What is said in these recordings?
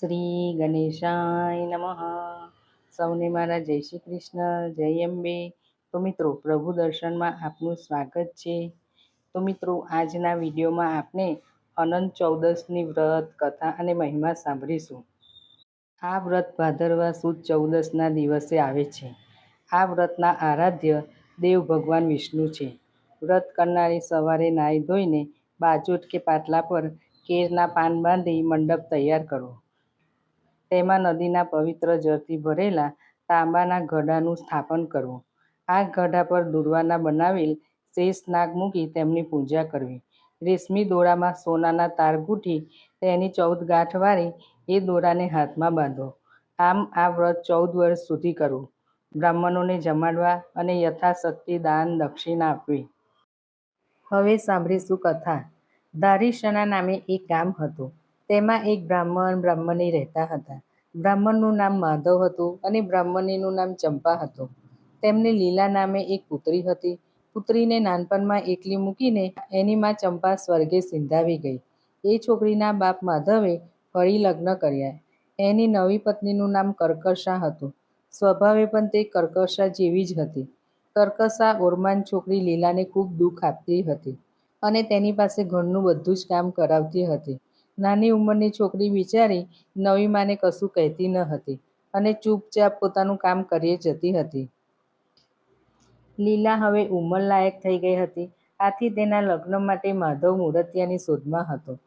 શ્રી ગણેશાય નમઃ. સૌને મારા જય શ્રી કૃષ્ણ, જય અંબે. તો મિત્રો, પ્રભુ દર્શનમાં આપનું સ્વાગત છે. તો મિત્રો, આજના વિડીયોમાં આપણે અનંત ચૌદસની વ્રત, કથા અને મહિમા સાંભળીશું. આ વ્રત ભાદરવા સુદ ચૌદસના દિવસે આવે છે. આ વ્રતના આરાધ્ય દેવ ભગવાન વિષ્ણુ છે. વ્રત કરનારી સવારે નાહી ધોઈને બાજોટ કે પાટલા પર કેરના પાન બાંધી મંડપ તૈયાર કરો. તેમાં નદીના પવિત્ર જળથી ભરેલા તાંબાના ઘડાનું સ્થાપન કરવું. આ ઘડા પર દુર્વાના બનાવેલ શેષ નાગ મૂકી તેમની પૂજા કરવી. રેશમી દોરામાં સોનાના તાર ગૂંથી તેની ચૌદ ગાંઠ વાળી એ દોરાને હાથમાં બાંધો. આમ આ વ્રત ચૌદ વર્ષ સુધી કરવું બ્રાહ્મણોને જમાડવા અને યથાશક્તિ દાન દક્ષિણા આપવી. હવે સાંભળીશું કથા. ધારીશના નામે એક ગામ હતું. તેમાં એક બ્રાહ્મણ બ્રાહ્મણી રહેતા હતા. બ્રાહ્મણનું નામ માધવ હતું અને બ્રાહ્મણીનું નામ ચંપા હતું. તેમને લીલા નામે એક પુત્રી હતી. પુત્રીને નાનપણમાં એકલી મૂકીને એની માં ચંપા સ્વર્ગે સિંધાવી ગઈ. એ છોકરીના બાપ માધવે ફરી લગ્ન કર્યા. એની નવી પત્નીનું નામ કર્કશા હતું. સ્વભાવે પણ તે કર્કશા જેવી જ હતી. કર્કશા ઓરમાન છોકરી લીલાને ખૂબ દુઃખ આપતી હતી અને તેની પાસે ઘરનું બધું જ કામ કરાવતી હતી. નાની ઉંમરની છોકરી બિચારી નવી માને કશું કહેતી ન હતી અને ચૂપચાપ પોતાનું કામ કરીએ જતી હતી. લીલા હવે ઉંમરલાયક થઈ ગઈ હતી. આથી તેના લગ્ન માટે માધવ મૂર્તિયાની શોધમાં હતો.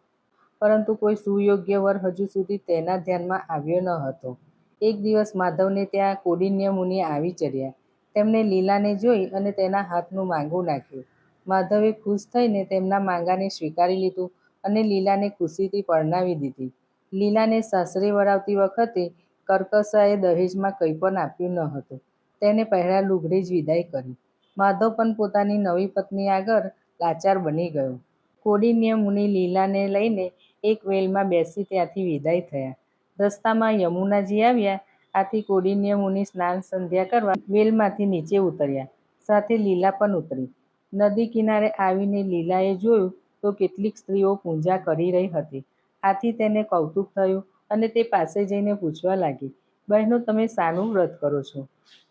પરંતુ કોઈ સુયોગ્ય વર હજુ સુધી તેના ધ્યાનમાં આવ્યો ન હતો. એક દિવસ માધવને ત્યાં કોડિન્ય મુનિ આવી ચડ્યા. તેમણે લીલાને જોઈ અને તેના હાથનું માંગું નાખ્યું. માધવે ખુશ થઈને તેમના માંગાને સ્વીકારી લીધું અને લીલાને ખુશીથી પરણાવી દીધી. લીલાને સાસરે વળાવતી વખતે કર્કશાએ દહેજમાં કંઈ પણ આપ્યું ન હતું. તેને પહેલાં લુગડે જ વિદાય કરી. માધવ પણ પોતાની નવી પત્ની આગળ લાચાર બની ગયો. કોડિન્ય મુનિ લીલાને લઈને એક વેલમાં બેસી ત્યાંથી વિદાય થયા. રસ્તામાં યમુનાજી આવ્યા, આથી કોડિન્ય મુનિ સ્નાન સંધ્યા કરવા વેલમાંથી નીચે ઉતર્યા. સાથે લીલા પણ ઉતરી. નદી કિનારે આવીને લીલાએ જોયું તો કેટલીક સ્ત્રીઓ પૂજા કરી રહી હતી. આથી તેને કૌતુક થયું અને તે પાસે જઈને પૂછવા લાગી, બહેનો, તમે શાનું વ્રત કરો છો?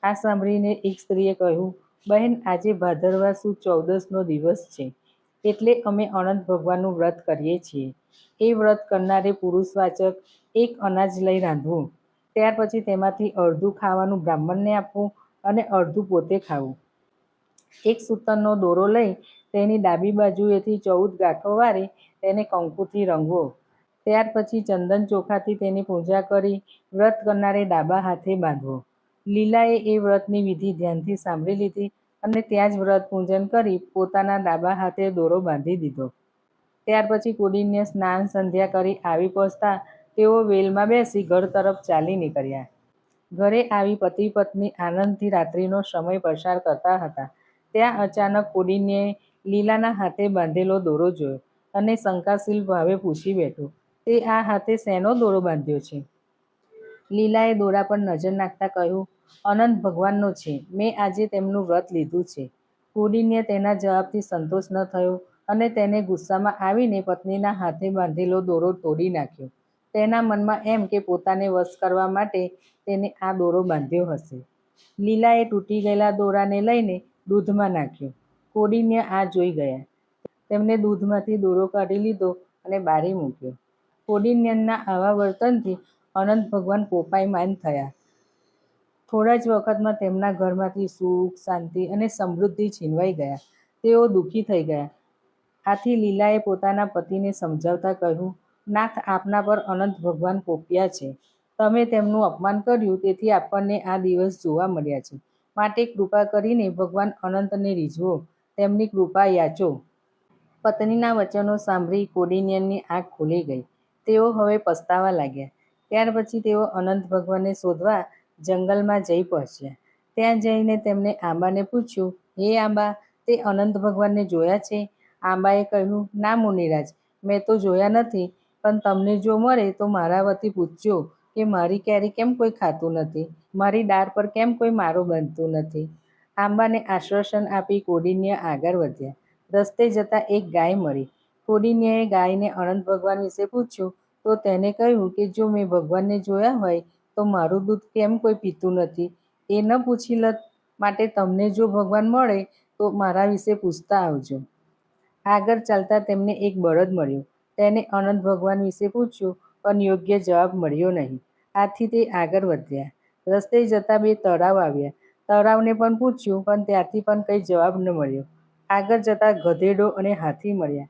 આ સાંભળીને એક સ્ત્રીએ કહ્યું, બહેન, આજે ભાદરવા સુદ ચૌદસનો દિવસ છે, એટલે અમે અનંત ભગવાનનું વ્રત કરીએ છીએ. એ વ્રત કરનારે પુરુષવાચક એક અનાજ લઈ રાંધવું, ત્યાર પછી તેમાંથી અડધું ખાવાનું બ્રાહ્મણને આપવું અને અડધું પોતે ખાવું. એક સૂતરનો દોરો લઈ તેની ડાબી બાજુએથી ચૌદ ગાંઠો વારી તેને કંકુથી રંગવો. ત્યાર પછી ચંદન ચોખાથી તેની પૂજા કરી વ્રત કરનારે ડાબા હાથે બાંધવો. લીલાએ એ વ્રતની વિધિ ધ્યાનથી સાંભળી લીધી અને ત્યાં જ વ્રત પૂજન કરી પોતાના ડાબા હાથે દોરો બાંધી દીધો. ત્યાર પછી કુડીને સ્નાન સંધ્યા કરી આવી પહોંચતા તેઓ વેલમાં બેસી ઘર તરફ ચાલી નીકળ્યા. ઘરે આવી પતિ પત્ની આનંદથી રાત્રિનો સમય પસાર કરતા હતા. ત્યાં અચાનક કોડીને લીલાના હાથે બાંધેલો દોરો જોયો અને શંકાશીલ ભાવે પૂછી બેઠો, તે આ હાથે શેનો દોરો બાંધ્યો છે? લીલાએ દોરા પર નજર નાખતા કહ્યું, અનંત ભગવાનનો છે. મેં આજે તેમનું વ્રત લીધું છે. કોડીને તેના જવાબથી સંતોષ ન થયો અને તેને ગુસ્સામાં આવીને પત્નીના હાથે બાંધેલો દોરો તોડી નાખ્યો. તેના મનમાં એમ કે પોતાને વશ કરવા માટે તેને આ દોરો બાંધ્યો હશે. લીલાએ તૂટી ગયેલા દોરાને લઈને દૂધમાં નાખ્યો. કોડીને આ જોઈ ગયા. તેમણે દૂધમાંથી દોરો કાઢી લીધો અને બારી મૂક્યો. કોડિન્યનના આવા વર્તનથી અનંત ભગવાન કોપાયમાન થયા. થોડા જ વખતમાં તેમના ઘરમાંથી સુખ, શાંતિ અને સમૃદ્ધિ છીનવાઈ ગયા. તેઓ દુઃખી થઈ ગયા. આથી લીલાએ પોતાના પતિને સમજાવતા કહ્યું, નાથ, આપના પર અનંત ભગવાન કોપ્યા છે. તમે તેમનું અપમાન કર્યું, તેથી આપણને આ દિવસ જોવા મળ્યા છે. માટે કૃપા કરીને ભગવાન અનંતને રીઝવો. તેમની કૃપા યાચો. પત્નીના વચનો સાંભળી કોડિનિયનની આંખ ખુલી ગઈ. તેઓ હવે પસ્તાવા લાગ્યા. ત્યાર પછી તેઓ અનંત ભગવાનને શોધવા જંગલમાં જઈ પહોંચ્યા. ત્યાં જઈને તેમણે આંબાને પૂછ્યું, હે આંબા, તે અનંત ભગવાનને જોયા છે? આંબાએ કહ્યું, ના મુનિરાજ, મેં તો જોયા નથી, પણ તમને જો મળે તો મારા વતી પૂછજો કે મારી કેરી કેમ કોઈ ખાતું નથી? મારી ડાળ પર કેમ કોઈ મારો બનતું નથી? આંબાને આશ્વાસન આપી કોડિન્ય આગળ વધ્યા. રસ્તે જતાં એક ગાય મળી કોડિન્યએ ગાયને અનંત ભગવાન વિશે પૂછ્યું, તો તેને કહ્યું કે જો મેં ભગવાનને જોયા હોય, તો મારું દૂધ કેમ કોઈ પીતું નથી? એ ન પૂછી લત. માટે તમને જો ભગવાન મળે, તો મારા વિશે પૂછતા આવજો. આગળ ચાલતા તેમને એક બળદ મળ્યો. તેને અનંત ભગવાન વિશે પૂછ્યું, પણ યોગ્ય જવાબ મળ્યો નહીં. આથી તે આગળ વધ્યા. રસ્તે જતા બે તળાવ આવ્યા. તળાવને પણ પૂછ્યું, પણ ત્યાંથી પણ કંઈ જવાબ ન મળ્યો. આગળ જતાં ગધેડો અને હાથી મળ્યા.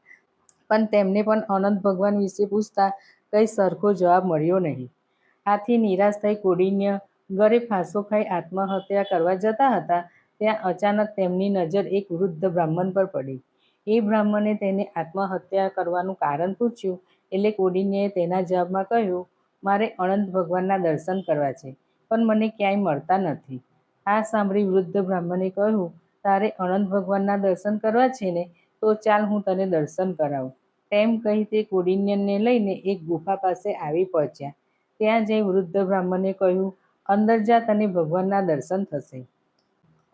પણ તેમને પણ અનંત ભગવાન વિશે પૂછતા કંઈ સરખો જવાબ મળ્યો નહીં. આથી નિરાશ થઈ કોડિન્ય ગરે ફાંસો ખાઈ આત્મહત્યા કરવા જતા હતા, ત્યાં અચાનક તેમની નજર એક વૃદ્ધ બ્રાહ્મણ પર પડી. એ બ્રાહ્મણે તેને આત્મહત્યા કરવાનું કારણ પૂછ્યું, એટલે કોડિન્યએ તેના જવાબમાં કહ્યું, મારે અનંત ભગવાનના દર્શન કરવા છે, પણ મને ક્યાંય મળતા નથી. આ સાંભળી વૃદ્ધ બ્રાહ્મણે કહ્યું, તારે અનંત ભગવાનના દર્શન કરવા છે ને, તો ચાલ હું તને દર્શન કરાવું. તેમ કહી તે કોડિન્યને લઈને એક ગુફા પાસે આવી પહોંચ્યા. ત્યાં જઈ વૃદ્ધ બ્રાહ્મણે કહ્યું, અંદર જા, તને ભગવાનના દર્શન થશે.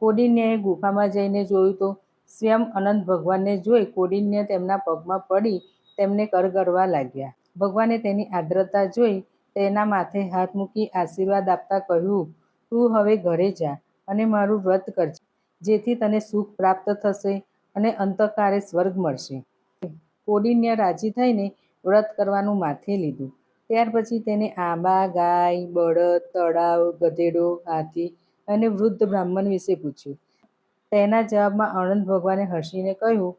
કોડિન્યએ ગુફામાં જઈને જોયું તો સ્વયં અનંત ભગવાનને જોઈ કોડિન્ય તેમના પગમાં પડી તેમને કરગરવા લાગ્યા. ભગવાને તેની આદ્રતા જોઈ તેના માથે હાથ મૂકી આશીર્વાદ આપતા કહ્યું તું હવે ઘરે જા અને મારું વ્રત કરજે, જેથી તને સુખ પ્રાપ્ત થશે અને અંતકારે સ્વર્ગ મળશે. કોડિન્ય રાજી થઈને વ્રત કરવાનું માથે લીધું. ત્યાર પછી તેને આંબા, ગાય, બળદ, તળાવ, ગધેડો, હાથી અને વૃદ્ધ બ્રાહ્મણ વિશે પૂછ્યું. તેના જવાબમાં આનંદ ભગવાને હસીને કહ્યું,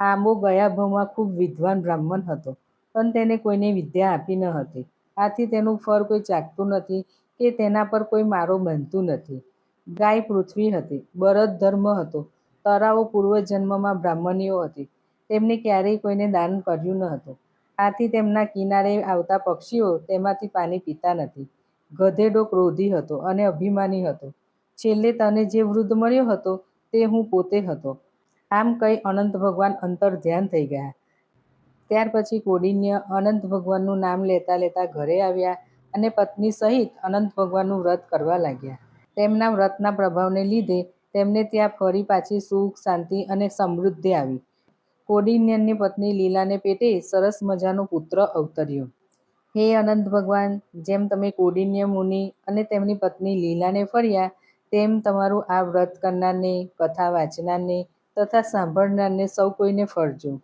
આંબો ગયા ભાવમાં ખૂબ વિદ્વાન બ્રાહ્મણ હતો, પણ તેને કોઈને વિદ્યા આપી ન હતી. આથી તેનું ફળ કોઈ ચાખતું નથી કે તેના પર કોઈ મારો બનતું નથી. ગાય પૃથ્વી હતી બળદ ધર્મ હતો, તરાઓ પૂર્વજન્મમાં બ્રાહ્મણીઓ હતી. તેમને ક્યારેય કોઈને દાન કર્યું ન હતું. આથી તેમના કિનારે આવતા પક્ષીઓ તેમાંથી પાણી પીતા નથી. ગધેડો ક્રોધી હતો અને અભિમાની હતો. છેલ્લે તને જે વૃદ્ધ મળ્યો હતો તે હું પોતે હતો. આમ કહી અનંત ભગવાન અંતર ધ્યાન થઈ ગયા. ત્યાર પછી કોડિન્ય અનંત ભગવાનનું નામ લેતા લેતા ઘરે આવ્યા અને પત્ની સહિત અનંત ભગવાનનું વ્રત કરવા લાગ્યા. તેમના વ્રતના પ્રભાવને લીધે તેમને ત્યાં ફરી પાછી સુખ, શાંતિ અને સમૃદ્ધિ આવી. કોડિન્યની પત્ની લીલાને પેટે સરસ મજાનો પુત્ર અવતર્યો. હે અનંત ભગવાન, જેમ તમે કોડિન્ય મુનિ અને તેમની પત્ની લીલાને ફર્યા, તેમ તમારું આ વ્રત કરનારને, કથા વાંચનારને તથા સાંભળનારને સૌ કોઈને ફરજો.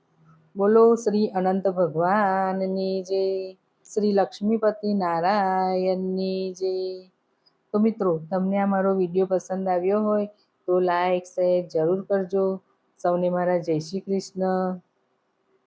બોલો શ્રી અનંત ભગવાનની જય. શ્રી લક્ષ્મીપતિ નારાયણની જય તો મિત્રો, તમને આ મારો વીડિયો પસંદ આવ્યો હોય તો લાઈક, શેર જરૂર કરજો. સૌને મારા જય શ્રી કૃષ્ણ.